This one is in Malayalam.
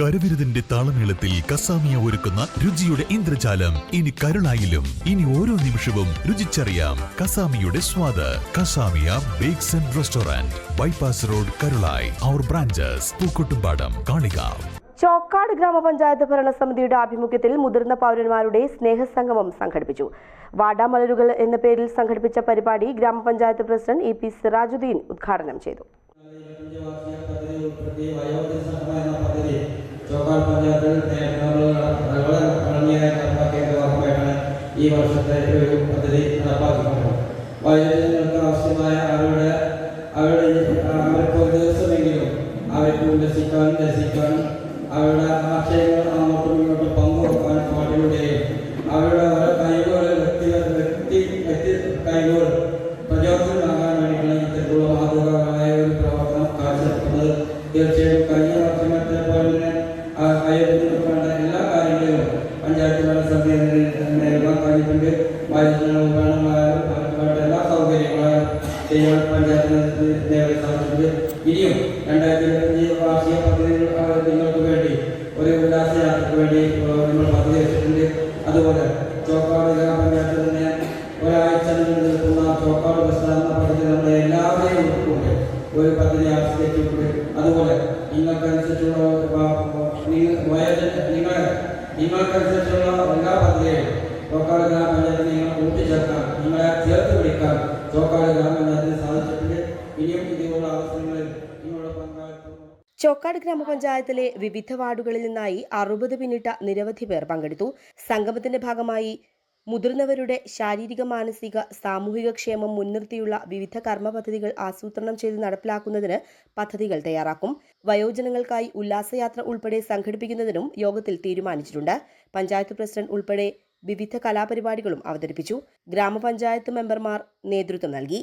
കരവിരുതിന്റെ താളമേളത്തിൽ കസാമിയ ഒരുക്കുന്ന രുചിയുടെ ഇന്ദ്രജാലം. ഇനി കരുളായിലും ഇനി ഓരോ നിമിഷവും രുചിച്ചറിയാം കസാമിയുടെ സ്വാദ്. Kasamiya bakes and restaurant bypass road Karulai. Our branches Pookkottumpadam Kalikavu. Chokkad ഗ്രാമപഞ്ചായത്ത് ഭരണസമിതിയുടെ ആഭിമുഖ്യത്തിൽ മുതിർന്ന പൗരന്മാരുടെ സ്നേഹസംഗമം സംഘടിപ്പിച്ചു. വാടാമലരുകൾ എന്ന പേരിൽ സംഘടിപ്പിച്ച പരിപാടി ഗ്രാമപഞ്ചായത്ത് പ്രസിഡന്റ് ഇ പി സിറാജുദ്ദീൻ ഉദ്ഘാടനം ചെയ്തു. വർഷത്തെ ഒരു പദ്ധതി നടപ്പാക്കിയിട്ടുണ്ട്. വയോജനങ്ങൾക്ക് ആവശ്യമായ അവരുടെ അവരുടെ അവർക്ക് ഒരു ദിവസമെങ്കിലും അവർക്ക് ഉല്ലസിക്കാനും രസിക്കാനും അവരുടെ ആശയങ്ങൾ കഴിഞ്ഞിട്ടുണ്ട് വൈദ്യുതി അവർക്ക് എല്ലാ സൗകര്യങ്ങളും ചെയ്യാൻ പഞ്ചായത്തിന് നേരെ സാധിച്ചിട്ടുണ്ട്. ഇനിയും രണ്ടായിരത്തി ഇരുപത്തഞ്ച് വാർഷിക പദ്ധതികൾ നിങ്ങൾക്ക് വേണ്ടി ഒരു ഉല്ലാസയാത്രയ്ക്ക് വേണ്ടി നമ്മൾ പദ്ധതി വെച്ചിട്ടുണ്ട് അതുപോലെ ചോക്കാട് ഗ്രാമപഞ്ചായത്തിൽ തന്നെ ഒരാഴ്ച നിൽക്കുന്ന ചോക്കാട് ബസ് എന്ന പദ്ധതി നമ്മളെ എല്ലാവരെയും ഉൾക്കൊണ്ട് ഒരു പദ്ധതി ആവിഷ്കരിച്ചിട്ടുണ്ട്. അതുപോലെ നിങ്ങൾക്കനുസരിച്ചുള്ള വ- വ- നിങ്ങ- വയോജന നിങ്ങൾ നിങ്ങൾക്കനുസരിച്ചുള്ള എല്ലാ പദ്ധതികളും ചോക്കാട് ഗ്രാമപഞ്ചായത്തിലെ വിവിധ വാർഡുകളിൽ നിന്നായി അറുപത് പിന്നിട്ട നിരവധി പേർ പങ്കെടുത്തു. സംഗമത്തിന്റെ ഭാഗമായി മുതിർന്നവരുടെ ശാരീരിക മാനസിക സാമൂഹിക ക്ഷേമം മുൻനിർത്തിയുള്ള വിവിധ കർമ്മ പദ്ധതികൾ ആസൂത്രണം ചെയ്ത് നടപ്പിലാക്കുന്നതിന് പദ്ധതികൾ തയ്യാറാക്കും. വയോജനങ്ങൾക്കായി ഉല്ലാസയാത്ര ഉൾപ്പെടെ സംഘടിപ്പിക്കുന്നതിനും യോഗത്തിൽ തീരുമാനിച്ചിട്ടുണ്ട്. പഞ്ചായത്ത് പ്രസിഡന്റ് ഉൾപ്പെടെ വിവിധ കലാപരിപാടികളും അവതരിപ്പിച്ചു. ഗ്രാമപഞ്ചായത്ത് മെമ്പർമാർ നേതൃത്വം നൽകി.